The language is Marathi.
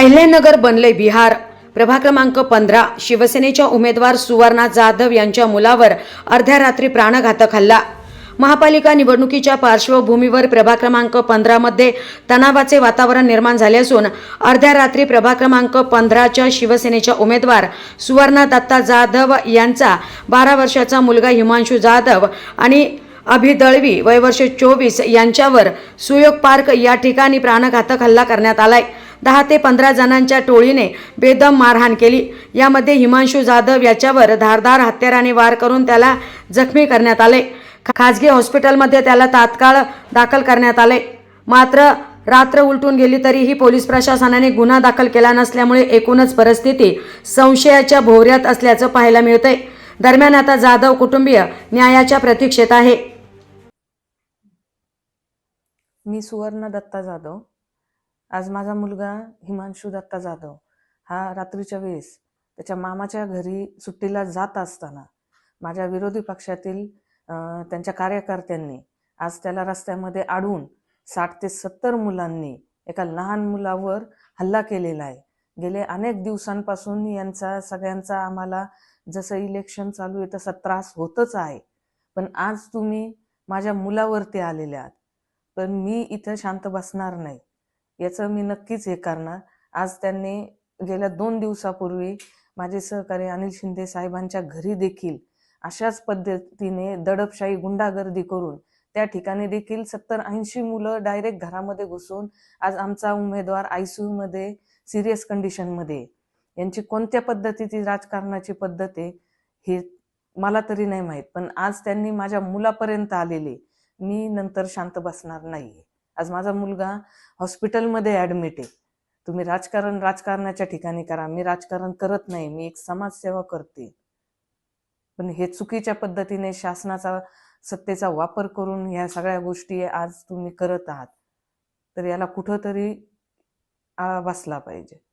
अहिल्यानगर बनले बिहार. प्रभा क्रमांक पंधरा शिवसेनेच्या उमेदवार सुवर्णा जाधव यांच्या मुलावर अर्ध्या रात्री प्राणघातक हल्ला. महापालिका निवडणुकीच्या पार्श्वभूमीवर प्रभाग क्रमांक पंधरामध्ये तणावाचे वातावरण निर्माण झाले असून अर्ध्या रात्री प्रभाग क्रमांक पंधराच्या शिवसेनेच्या उमेदवार सुवर्णा दत्ता जाधव यांचा बारा वर्षाचा मुलगा हिमांशू जाधव आणि अभिदळवी वय वर्ष चोवीस यांच्यावर सुयोग पार्क या ठिकाणी प्राणघातक हल्ला करण्यात आलाय. दहा ते पंधरा जणांच्या टोळीने बेदम मारहाण केली. यामध्ये हिमांशू जाधव याच्यावर धारदार हत्याराने वार करून त्याला जखमी करण्यात आले. खाजगी हॉस्पिटलमध्ये त्याला तात्काळ दाखल करण्यात आले. मात्र रात्र उलटून गेली तरीही पोलीस प्रशासनाने गुन्हा दाखल केला नसल्यामुळे एकूणच परिस्थिती संशयाच्या भोवऱ्यात असल्याचं पाहायला मिळतंय. दरम्यान आता जाधव कुटुंबीय न्यायाच्या प्रतीक्षेत आहे. मी सुवर्ण दत्ता जाधव. आज माझा मुलगा हिमांशू दत्ता जाधव. हा रात्रीच्या वेळेस त्याच्या मामाच्या घरी सुट्टीला जात असताना माझ्या विरोधी पक्षातील त्यांच्या कार्यकर्त्यांनी आज त्याला रस्त्यामध्ये अडवून साठ ते सत्तर मुलांनी एका लहान मुलावर हल्ला केलेला आहे. गेले अनेक दिवसांपासून यांचा सगळ्यांचा आम्हाला जसं इलेक्शन चालू आहे तसा त्रास होतच आहे. पण आज तुम्ही माझ्या मुलावरती आलेले आहात. पण मी इथं शांत बसणार नाही. याचं मी नक्कीच हे करणार. आज त्यांनी गेल्या दोन दिवसापूर्वी माझे सहकारी अनिल शिंदे साहेबांच्या घरी देखील अशाच पद्धतीने दडपशाही गुंडागर्दी करून त्या ठिकाणी देखील सत्तर ऐंशी मुलं डायरेक्ट घरामध्ये घुसून आज आमचा उमेदवार आयसीयू मध्ये सिरियस कंडिशनमध्ये आहे. यांची कोणत्या पद्धतीची राजकारणाची पद्धत आहे हे मला तरी नाही माहीत. पण आज त्यांनी माझ्या मुलापर्यंत आलेले. मी नंतर शांत बसणार नाहीये. आज माझा मुलगा हॉस्पिटलमध्ये ऍडमिट आहे. तुम्ही राजकारण राजकारणाच्या ठिकाणी करा. मी राजकारण करत नाही. मी एक समाजसेवा करते. पण हे चुकीच्या पद्धतीने शासनाचा सत्तेचा वापर करून ह्या सगळ्या गोष्टी आज तुम्ही करत आहात. तर याला कुठंतरी आळा बसला पाहिजे.